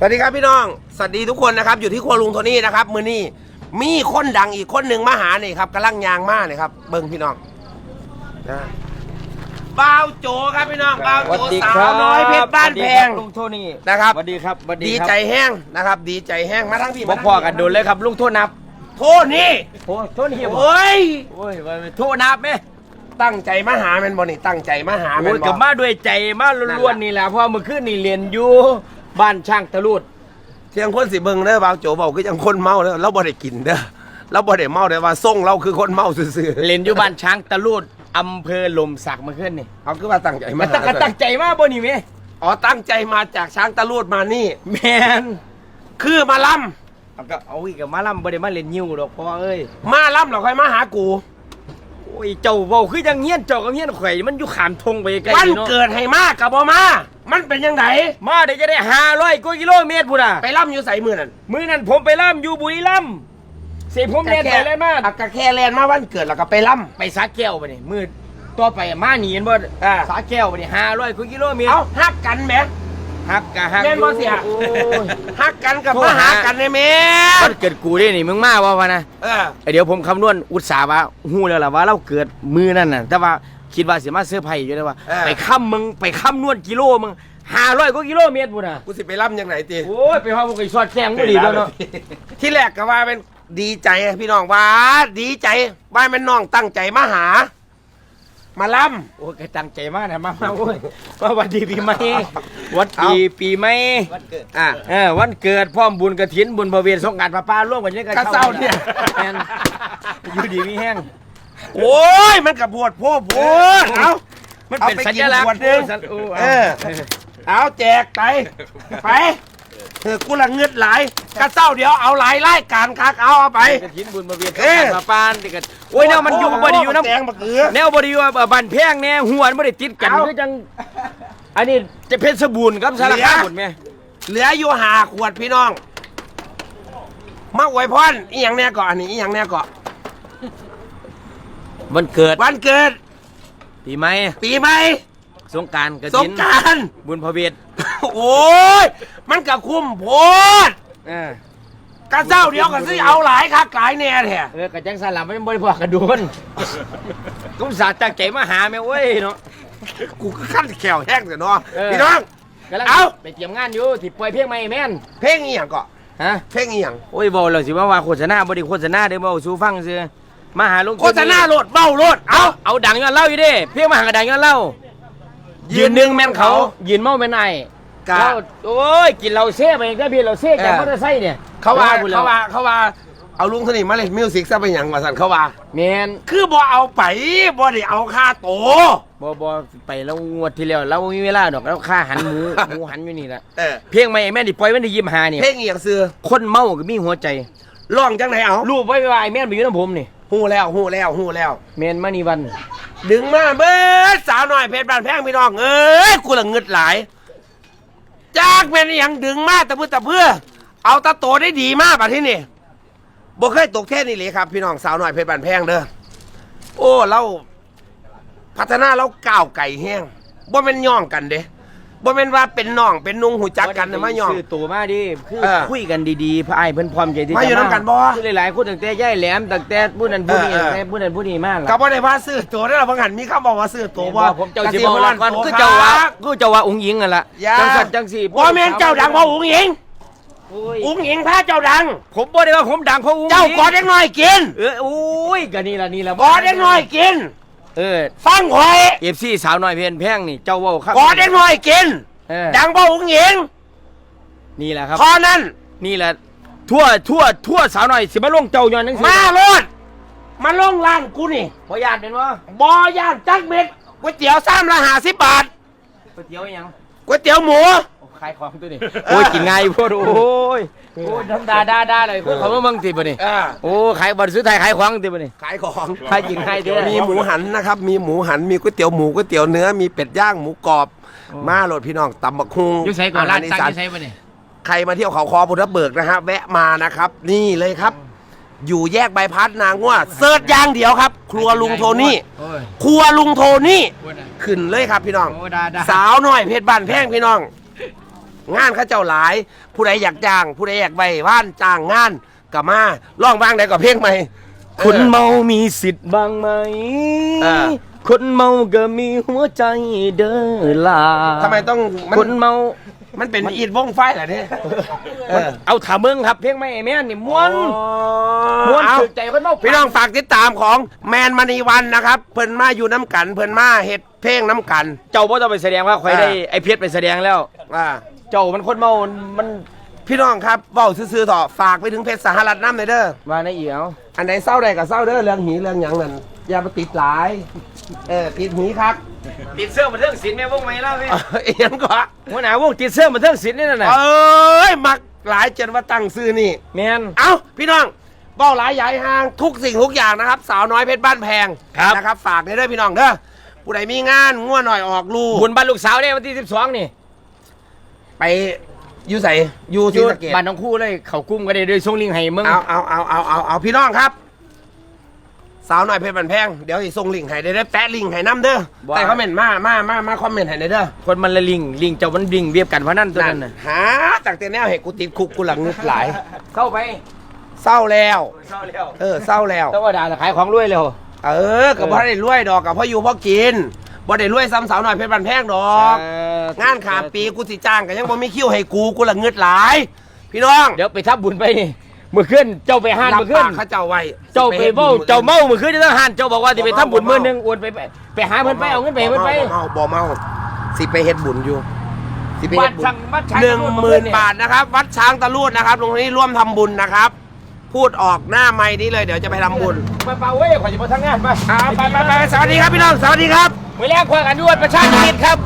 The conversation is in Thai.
สวัสดีครับพี่น้อง สวัสดีทุกคนนะครับ อยู่ที่ครัวลุงโทนี่นะครับ มือนี้มีคนดังอีกคนหนึ่งมาหานี่ครับกำลังยางมาเนี่ยครับ เบิ้งพี่น้องนะบ่าวโจครับพี่น้องบ่าวสวัโจสดีสาควรับน้อยเพชรบ้านแพงสวัสดีครับลุงโทนี่นะครับสวัสดีครับสวัสดีดีครับใจแห้งนะครับ ดีใจแห้งมาทั้งพี่บ่มาทั้งพอกันโดนเลยครับลุงโทษนับ โทษนี่โอ้โทษนี่บ่โอ้ยโอ้ยว่าโทษนับไหมตั้งใจมาหาแมนบอนี่ตั้งใจมาหาแมโอ้นยบกัอบมาด้วยใจมาล้วนๆนี่แหละเพราะเมื่อคืนนี่เรียนอยู่ บ้านช่างตะลุดเที่ยงคนสิเบิ้งเด้อบ่าวโจบอกคือจังคนเมาเด้อเราบ่ได้กินเด้อเราบ่ได้เมาเด้อว่าส่งเราคือคนเมาซื่อเรียนอยู่บ้านช่างตะลุดอำเภอหลมสักเมื่อคืนนี่ๆเอาคือว่าตั้งใจมามันหาตั้งก็ตั้งใจมากบ่นี่แม่อ๋อตั้งใจมาจากช้างตะลูดมานี่ แมนคือมาล่เอาก็เอาอีกกับมาล่ำบ่ได้มาเล่นยิ้วดอกพ่อเอ้ยำมาล่ำเราค่อยมาหากู โอ้ยเจ้าเว้าคือจังเฮียนเจ้ากับเฮียนข่อยมันอยู่ขามทงไปไกลวันเนาะเกิดให้มากับบ่มา มันเป็นยังไงมาเดี๋ยวจะได้500กว่ากิโลเมตรพุ่นน่ะไปล่ำอยู่ใส่มือนั่นมื้อนั้นผมไปล่ำอยู่บุรีรัมย์เสียผมเรียนไปเลยมาอักกะแค่แลนมาวันเกิดแล้วก็ไปล่ไปสาแก้วไปนี่มือต่อไปมาหนีเห็นบ่อ่าสาแก้วไปนี่ห้าร้อยกว่ากิโลเมำตรเอาฮักกันแหมฮักกะฮักแม่นบ่เสียโอ้ยฮักกันกับโทรมาหาหากันในแม่ มันเกิดกูได้นี่มึงมาว่าวะนะเออไอ้เดี๋ยวผมคำนวณอุตสาห์ว่าฮู้แล้วล่ะว่าเราเกิดมือนั่นน่ะ แต่ว่าคิดว่าสิมาเสื้อร์ไผ่อยู่ได้ว่าไปค้ำมึงไปค้ำนวณกิโลมึงห้าร้อยกว่ากิโลเมตรพุ่นน่ะกูสิไปล่ำยังไงตีโอ้ยไปพาพวกไอ้สอดแซงบ่ดีแล้วเนาะที่แรกก็ว่าเป็นดีใจพี่น้องว่า ดีใจว่าแม่นน้องตั้งใจมาหา มาล่ำโอ้ยก็ตั้งใจมากนะมามาโอ้ยมาวันดีปีใหม่วันดีปีใหม่อะเออวันเกิดพร้อมบุญกระถินบุญพระเวทสงกรารพระป้าร่วมกันเนี่ยกระเซ้าเนี่ยแม่นอยู่ดีมีแห้งโอ้ยมันกระบวดโพดโพดเอามันเป็นเอาไปสักิญนลักษขวดณ์หนึ่งสัญโอ้เออ เอาแจกไปไป เออกูละเงืดหลายกระเซ้าเดี๋ยวเอาหลายรายการคักเอาเอาไป กระถินบุญพระเวทสงเอ้กรารพระป้านี่ก็โอ้ยแนวมันอยู่บ่ได้อยู่แตงน้ำบักเกือ แนวบ่ได้อยู่บันแพงแน่หัวมันบ่ได้ติดกันเอา คือจังอันนี้จะเพชรบูรณ์ครับสารคามหมดแม่เหลืออยู่หาขวดพี่น้อง มาอวยพรอีหยังแน่ก่อนอันนี้อีหยังแน่ก่อนวันเกิดวันเกิดปีใหม่ปีใหม่สงกรารกระสถิงนกราร บุญพระเวท โอ้ยมันกับคุ้มโพดเออกระเซ้าเดี๋ยวก็ซื้อเอาหลายคักหลายแน่แท้เออกระจังสลับมันบ่ได้พอกระโดนก็อุตส่าห์ตั้งใจมาหาแม่เว้ยเนาะกูก็ขั้นแขวแห้งเสียเนาะเออพี่น้อง กำลังเอ้า ไปเตรียมงานอยู่ที่ปล่อยเพลงใหม่แม่นเพลงอีหยังก่อนฮะเพลงอีหยังโอ้ยบอกเราสิว่าว่าโฆษณาบ่ได้โฆษณาเด้อบ่สู้ฟังซื่อมาหาลุงโฆษณาโลดเบ้าโลดเอาเอาเอาดังย้อนเล่าอยู่เด้เพลงมาหากระดังย้อนเล่ายืนหนึงแม่นเขายืนเมาแม่นไอ้ กะ เราโอ้ยกินเหล้าเซ่ไปก็พี่เหล้าเซ่จากเออ มอเตอร์ไซค์เนี่ยเขาว่าพุ่นแล้เขาว่าเขาว่าเอาลุงสนิทมาเลยมิวสิกซะเป็นหยังว่าสันเขาว่า แม่นคือบ่เอาไปบ่ได้เอาค่าโตบ่บ่ไปแล้วงวดที่แล้วเราบ่มีเวลาดอกเราค่าหันหมู หมูหันอยู่นี่แหละเออเพลงใหม่แม่นที่ปล่อยวันที่25นี่เพลงอีหยังซื้อคนเมาก็มีหัวใจร้องจังไหนเอารูปไว้ว่าไอ้แม่นไปอยู่นํผมนี่ฮู้แล้วฮู้แล้วฮู้แล้ว แม่นมานี่วัน ดึงมาเบิดสาวหน่อยเพชรบ้านแพงพี่น้องเอ้ยกูละเงึดหลาย จากเป็นอหยังดึงมาตะพื้ตะเพื่อ เอาตะโตได้ดีมากป่ะที่นี่บ่เคยตกเทศนี่เลยครับ พี่น้องสาวหน่อยเพชรบันแพงเด้อโอ้เราพัฒนาเราก้าวไก่แห้งบ่เป็นย่องกันเด้ บ่เป็นว่าเป็นน้องเป็นนุงหูจักกันนะมาย่อง ซื้อตัวมาดิคือเออคุยกันดีๆพระอ้ายเพิ่นพร้อมใจที่มาอยู่จะนำกันบ่ คือหลายๆคนตั้งแต่ย่ายแหลมตั้งแต่ผู้นั้นผู้นี้เออเออตั้งแต่ผู้นั้นผู้นี้มาล่ะ ก็บ่ได้ว่าซื้อตัวได้อหรอกบางหันมีคำบอกว่าซื้อตัวบ่ผมเจ้าสิบอกแล้วก่อนคือเจ้าว่าคือเจ้าว่าองค์หญิงนั่นล่ะอย่าจังสันจังสี่บ่แม่นเจ้าดังเพราะอุ๋งหญิงโอ้ยอุ๋งหญิงพาเจ้าดัง ผมบ่ได้ว่าผมดังเพราะองค์หญิงเจ้ากอดเด็กน้อยกิน เออโอ้ยก็นี่ล่ะนี่ล่ะกอดเด็กน้อยกิน เออฟังข่อย FC สาวน้อยเพนแพงนี่เจ้าเว้าครับกอดเด็กน้อยกิน เออดังเพราะอุ๋งหญิงนี่แหละครับพอนั้น นี่แหละ ทั่วทั่วทั่วสาวน้อยสิมาลงเจ้าย้อนจังซี่มาโลดมาลงร้านกูนี่บ่ญาติเป็นบ่บ่ย่านจักเม็ดก๋วยเตี๋ยวซ้ำละห้าสิบบาทก๋วยเตี๋ยวอีหยังก๋วยเตี๋ยวหมูโอ้ ขายของตัวนี้โอ้ยกินง่ายโพดโอ้ยโอ้ยธรรมดาดาดาเลยพวกเขามาเบิ่งติบ่นี่อ่าโอ้ขายบัตรซื้อไทยขายของติบ่นี่ขายของ ขายกินขายเด้อมีหมูหันนะครับ มีหมูหันมีก๋วยเตี๋ยวหมูก๋วยเตี๋ยวเนื้อมีเป็ดย่างหมูกรอบ มาโหลดพี่น้องตำบักฮุงอยู่ไสก่อนร้านหอีตั้งสาอนยู่ไสบ่นี่ใครมาเที่ยวเขาคอบุรเบิกนะฮะแวะมานะครับ นี่เลยครับ อยู่แยกใบพัดนางว่าเซิร์ชอย่างเดียวครับ ครัวลุงโทนี่โอ้ยครัวลุงโทนี่โอ้ยนะขึ้นเลยครับพี่น้องโอ้ดาดาสาวหน่อยเพชรบ้านแพงพี่น้อง งานเข้าเจ้าหลาย ผู้ใดอยากจ้าง ผู้ใดอยากไปว่านจ้างงานก็มาร้องบ้างได้ก็เพลงใหม่ คนเมามีสิทธิ์บ้างไหม เออ คนเมาก็มีหัวใจเด้อล่ะทำไมต้องมันคนเมา มันเป็นอีดวงไฟเหรอเนี่ยเออ เอาถามเบิ่งครับเพลงไม่แม่นนี่ม่วนม่วนเอาถึกใจคนเมาพี่น้องฝากติดตามของแมนมณีวันนะครับ เพิ่นมาอยู่น้ำกัน เพิ่นมาเฮ็ดเพลงน้ำกัน เจ้าบ่ต้องไปแสดงว่าข่อยได้อ่าไอ้เพชรไปแสดงแล้ว อ่า เจ้ามันคนเมา มันพี่น้องครับเบ้าซื่อๆต่อฝากไปถึงเพชรสหรัฐน้ำเลยเด้อมาในเอียวอันไหนเศร้าใดก็เศร้าเด้อเรื่องหีเรื่องหยังนั่นอย่าไปติดหลาย เออติดหีครับติดเสื้อมาเทิงศิลป์แม่วงไหมล่ะพี่เออเอียงก็หัวหน้าวงติดเสื้อมาเทิงศิลป์นี่นั่นน่ะเอ้ยมักหลายจนว่าตั้งซื้อนี่ แม่นเอ้าพี่น้องเบ้าหลายใหญ่ห่างทุกสิ่งทุกอย่างนะครับ สาวน้อยเพชรบ้านแพงครับ นะครับ ฝากในเด้อพี่น้องเด้อผู้ใดมีงานง่วหน่อยออกลูกบุญบ้านลูกสาวเนี่ยวันที่ 12 นี่ ไปอยู่ใส่อยู่อที่ยู่สะเกตบ้านน้องคู่เลยเขากุ้มกันได้ด้วยส่งลิงก์ให้มึงเอาเอาเอาเอาเอาเอาพี่น้องครับ สาวหน่อยเพชรบันแพงเดี๋ยวสิส่งลิงก์ให้ได้เด้อแปะลิงก์ให้น้ำเด้อแต่คอมเมนต์มามามามาคอมเมนต์ให้ได้เด้อคนมันละลิงลิงเจ้ามันลิงเวียบกันเพราะนั่นตัวนั่นั้นนน่ะหาจากแต่แนวเหตุกูติดคุกกูหลังงึดหลาย เข้าไปเศร้าแล้วเศร้าแล้วเออเศร้าแล้วแต่ว่าด่าขายของรวยเร็ว เออกับพ่อได้รวยดอกกับพ่ออยู่พ่อกิน บ่ได้รวยซ้ำสาวหน่อยเพชรบันแพงดอก งานขามปีกูสิจ้างก็ยังบ่มีคิวให้กูกูละงึดหลาย พี่น้องเดี๋ยวไปทับบุญไปนี่เมื่อคืนเจ้าไปห้านรับเมื่อคืนปากเขาเจ้าไว้เจ้าไปฮ็ดเมาบุญเจ้าเมาเมื่อคืนที่ต้องห้านเจ้าบอกว่าจะไปทับบุญบ่เมามื้อนึงโอนไปไปไปหาเพิ่นไปเอาเงินไปให้เพิ่นไปบ่เมาบ่เมาสิไปเฮ็ดบุญอยู่สิไปบ้าเฮ็นดบุญช่างบ้านช่างหนึ่งหมื่นบาทนะครับ วัดช้างตะลูดนะครับตรงนี้ร่วมทำบุญนะครับ พูดออกหน้าไม้นี้เลยเดี๋ยวจะไปทำบุญมาเป่าเว้ยขอจะมาทำงานไปอ่าไปไปไปสวัสดีครับพี่น้องสวัสดีครับมื้อแรกคุยกันด้วยประชาชนครับ